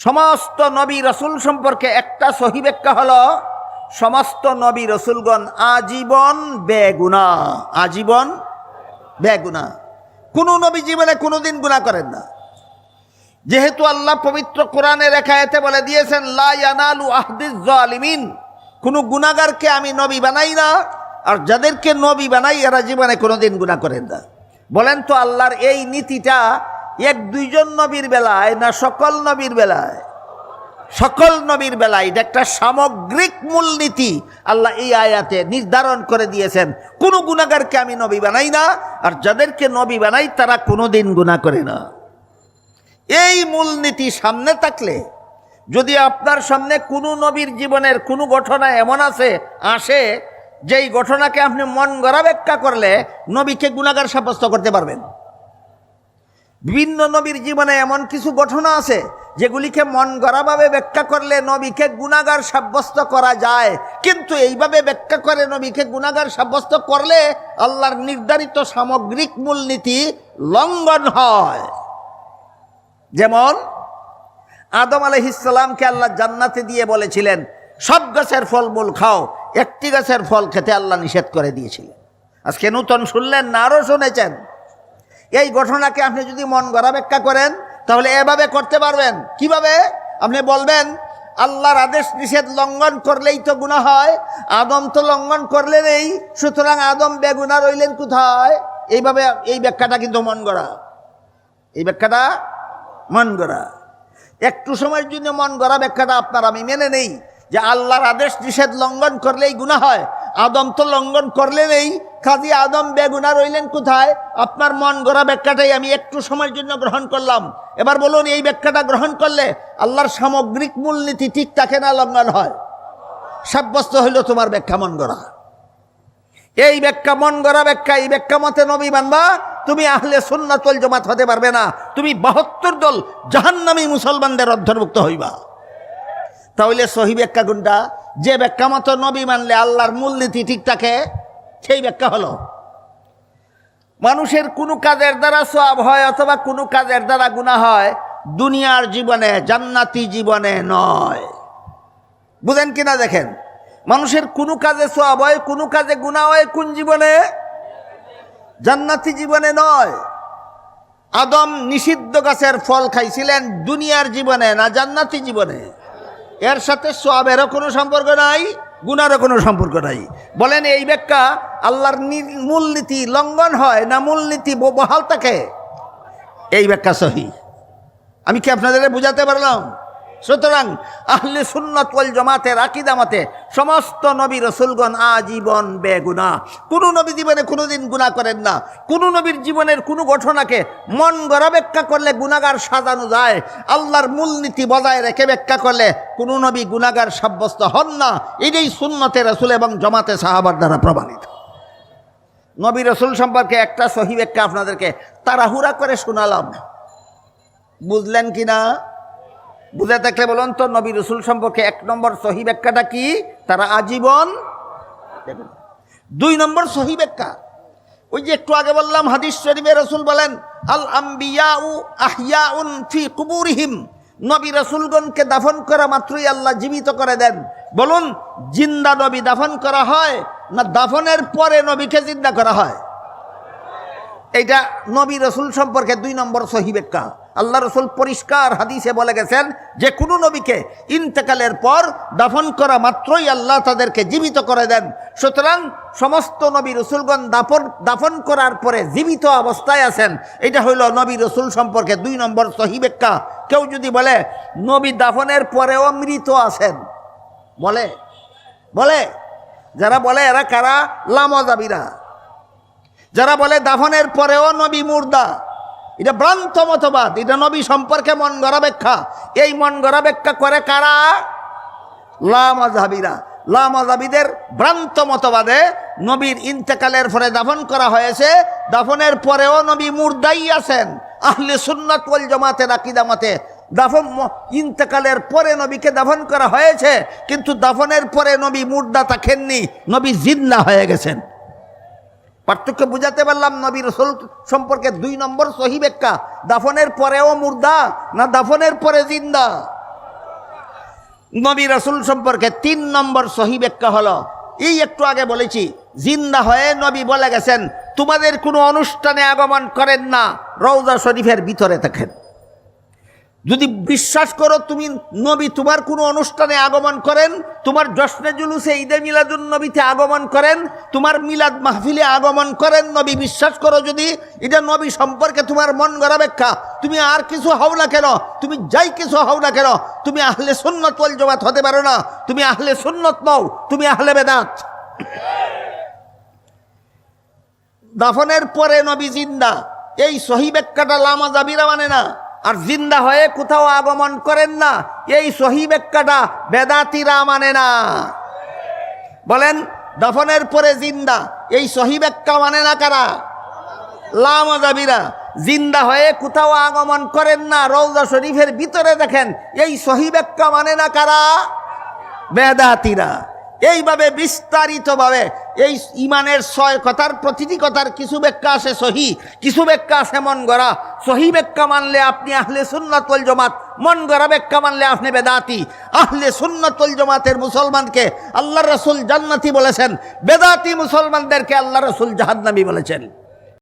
সমস্ত নবী রসুল সম্পর্কে একটা সহি ব্যাখ্যা হলো, সমস্ত নবী রসুলগণ আজীবন বেগুনা আজীবন বেগুনা। কোনো নবী জীবনে কোনোদিন গুণা করেন না। যেহেতু আল্লাহ পবিত্র কোরআনে রেখায়তে বলে দিয়েছেন, লা ইয়ানালু আহদিস জালিমিন, কোনো গুণাগারকে আমি নবী বানাই না, আর যাদেরকে নবী বানাই, এরা জীবনে কোনোদিন গুণা করেন না। বলেন তো আল্লাহর এই নীতিটা এক দুইজন নবীর বেলায় না সকল নবীর বেলায়? সকল নবীর বেলায় এটা একটা সামগ্রিক মূলনীতি। আল্লাহ এই আয়াতে নির্ধারণ করে দিয়েছেন, কোনো গুণাগারকে আমি নবী বানাই না, আর যাদেরকে নবী বানাই তারা কোনো দিন গুণা করে না। এই মূলনীতি সামনে থাকলে, যদি আপনার সামনে কোনো নবীর জীবনের কোনো ঘটনা এমন আছে, আসে, যেই ঘটনাকে আপনি মন গড়া ব্যাখ্যা করলে নবীকে গুণাগার সাব্যস্ত করতে পারবেন। বিভিন্ন নবীর জীবনে এমন কিছু ঘটনা আছে যেগুলিকে মন গড়াভাবে ব্যাখ্যা করলে নবীকে গুণাগার সাব্যস্ত করা যায়। কিন্তু এইভাবে ব্যাখ্যা করে নবীকে গুণাগার সাব্যস্ত করলে আল্লাহর নির্ধারিত সামগ্রিক মূলনীতি লঙ্ঘন হয়। যেমন, আদম আলহিসামকে আল্লাহ জান্নাতে দিয়ে বলেছিলেন, সব গাছের ফলমূল খাও, একটি গাছের ফল খেতে আল্লাহ নিষেধ করে দিয়েছিলেন। আজকে নূতন শুনলেন না আরও শুনেছেন। এই ঘটনাকে আপনি যদি মন গড়া ব্যাখ্যা করেন, তাহলে এভাবে করতে পারবেন। কীভাবে? আপনি বলবেন, আল্লাহর আদেশ নিষেধ লঙ্ঘন করলেই তো গুণা হয়, আদম তো লঙ্ঘন করলে নেই, সুতরাং আদম বেগুনা রইলেন কোথায়? এইভাবে এই ব্যাখ্যাটা কিন্তু মন গড়া। এই ব্যাখ্যাটা মন গড়া। একটু সময়ের জন্য মন গড়া ব্যাখ্যাটা আপনার আমি মেনে নেই, যে আল্লাহর আদেশ নিষেধ লঙ্ঘন করলেই গুণা হয়। আদম তো লঙ্ঘন করলে নেই কাজী আদম বেগুনা রইলেন কোথায়? আপনার মন গড়া ব্যাখ্যাটাই আমি একটু সময়ের জন্য গ্রহণ করলাম। এবার বলুন, এই ব্যাখ্যাটা গ্রহণ করলে আল্লাহর সামগ্রিক মূলনীতি ঠিক থাকে না লঙ্ঘন হয়? সাব্যস্ত হইল তোমার ব্যাখ্যা মন গড়া। এই ব্যাখ্যা মন গড়া ব্যাখ্যা, এই ব্যাখ্যা মতে নবী মানবা তুমি আহলে সুন্নাতল জমাত হতে পারবে না। তুমি বাহাত্তর দল জাহান্নামী মুসলমানদের অন্তর্ভুক্ত হইবা। তাহলে সহি ব্যাখ্যা কোনটা? যে ব্যাখ্যা মতো নবী মানলে আল্লাহর মূলনীতি ঠিক থাকে, সেই ব্যাখ্যা হলো, মানুষের কোনো কাজের দ্বারা সব হয় অথবা কোনো কাজের দ্বারা গুণা হয়, দুনিয়ার জীবনে জান্নাতি জীবনে নয়। বুঝেন কিনা দেখেন? মানুষের কোনো কাজে সব হয়, কোনো কাজে গুণা হয়, কোন জীবনে? জান্নাতি জীবনে নয়। আদম নিষিদ্ধ গাছের ফল খাইছিলেন, দুনিয়ার জীবনে না জান্নাতি জীবনে? এর সাথে সবেরও কোনো সম্পর্ক নাই, গুনারও কোনো সম্পর্ক নাই। বলেন, এই ব্যাখ্যা আল্লাহর মূলনীতি লঙ্ঘন হয় না মূলনীতি বহাল থাকে? এই ব্যাখ্যা সহি। আমি কি আপনাদের বুঝাতে পারলাম? সুতরাং আহলে সুন্নত ওয়াল জমাতের আকিদামাতে সমস্ত নবী রসুলগণ আজীবন বেগুনা কোনো নবী জীবনে কোনোদিন গুণা করেন না। কোনো নবীর জীবনের কোনো ঘটনাকে মন গড়া ব্যাখ্যা করলে গুণাগার সাজানো যায়। আল্লাহর মূলনীতি বজায় রেখে ব্যাখ্যা করলে কোনো নবী গুণাগার সাব্যস্ত হন না। এটাই সুন্নতে রসুল এবং জমাতে সাহাবার দ্বারা প্রমাণিত। নবী রসুল সম্পর্কে একটা সহি ব্যাখ্যা আপনাদেরকে তাড়াহুড়া করে শোনালাম। বুঝলেন কি না বুঝে থাকলে বলুন তো, নবী রসুল সম্পর্কে এক নম্বর সহি ব্যাখ্যাটা কি? তারা আজীবন দুই নম্বর সহি ব্যাখ্যা। ওই যে একটু আগে বললাম, হাদিস শরীফে রসুল বলেন, আল আম্বিয়া উ আহিয়া উন ফি কুবুরিহিম। নবী রসুলগণকে দাফন করা মাত্রই আল্লাহ জীবিত করে দেন। বলুন, জিন্দা নবী দাফন করা হয় না দাফনের পরে নবীকে জিন্দা করা হয়? এইটা নবী রসুল সম্পর্কে দুই নম্বর সহি ব্যাখ্যা। আল্লাহ রসুল পরিষ্কার হাদিসে বলে গেছেন যে কোনো নবীকে ইন্তেকালের পর দাফন করা মাত্রই আল্লাহ তাদেরকে জীবিত করে দেন। সুতরাং সমস্ত নবী রসুলগণ দাফন দাফন করার পরে জীবিত অবস্থায় আছেন। এটা হইল নবী রসুল সম্পর্কে দুই নম্বর সহি ব্যাখ্যা। কেউ যদি বলে, নবী দাফনের পরেও মৃত আছেন। বলে। বলে। যারা বলে, এরা কারা? লামজাবিরা। যারা বলে, দাফনের পরেও নবী মুর্দা। এটা ভ্রান্ত মতবাদ, এটা নবী সম্পর্কে মন গড়া ব্যাখ্যা এই মন গড়া ব্যাখ্যা করে? কারা লামাজাবিরা লামাজাবিদের ভ্রান্ত মতবাদে নবীর ইন্তেকালের পরে দাফন করা হয়েছে। দাফনের পরেও নবী মুর্দাই আছেন। আহলে সুন্নাত ওয়াল জামাতের আকিদামাতে দাফন ইন্তেকালের পরে নবীকে দাফন করা হয়েছে, কিন্তু দাফনের পরে নবী মুর্দা থাকেননি, নবী জিন্দা হয়ে গেছেন। পার্থক্য বুঝাতে পারলাম নবী রসুল সম্পর্কে দুই নম্বর সহি ব্যাখ্যা। দাফনের পরেও মুর্দা না দাফনের পরে জিন্দা? নবী রসুল সম্পর্কে তিন নম্বর সহি ব্যাখ্যা হলো। এই একটু আগে বলেছি, জিন্দা হয়ে নবী বলে গেছেন, তোমাদের কোনো অনুষ্ঠানে আগমন করেন না রৌজা শরীফের ভিতরে থাকেন। যদি বিশ্বাস করো তুমি নবী, তোমার কোনো অনুষ্ঠানে আগমন করেন, তোমার জশ্নে জুলুসে ঈদে মিলাদুন নবীতে আগমন করেন, তোমার মিলাদ মাহফিলে আগমন করেন, নবী বিশ্বাস করো যদি এটা নবী সম্পর্কে তোমার মন গড়া ব্যাখ্যা তুমি আর কিছু হও না কেন? তুমি যাই কিছু হও না কেন? তুমি আহলে সুন্নত ওয়াল জমাত হতে পারো না। তুমি আহলে সুন্নত নও, তুমি আহলে বেদাত। দাফনের পরে নবী জিন্দা, এই সহি ব্যাখ্যাটা লামা জাবিরা মানে না। আর জিন্দা হয়ে কোথাও আগমন করেন না। এই সহি ব্যাখ্যাটা বেদাতিরা মানে না। বলেন, দফনের পরে জিন্দা, এই সহি ব্যাখ্যা মানে না কারা? লামা জাবিরা জিন্দা হয়ে কোথাও আগমন করেন না। রৌজা শরীফের ভিতরে দেখেন, এই সহি ব্যাখ্যা মানে না কারা? বেদাতিরা। এইভাবে বিস্তারিতভাবে এই ইমানের ছয় কথার প্রতিটি কথার কিছু ব্যাখ্যা আছে সহি, কিছু ব্যাখ্যা আছে মন গড়া। সহি ব্যাখ্যা মানলে আপনি আহলে সুন্নতল জমাত, মন গড়া ব্যাখ্যা মানলে আপনি বেদাতি। আহলে সুন্নতল জমাতের মুসলমানকে আল্লাহ রসুল জান্নাতি বলেছেন, বেদাতি মুসলমানদেরকে আল্লাহ রসুল জাহান্নামি বলেছেন।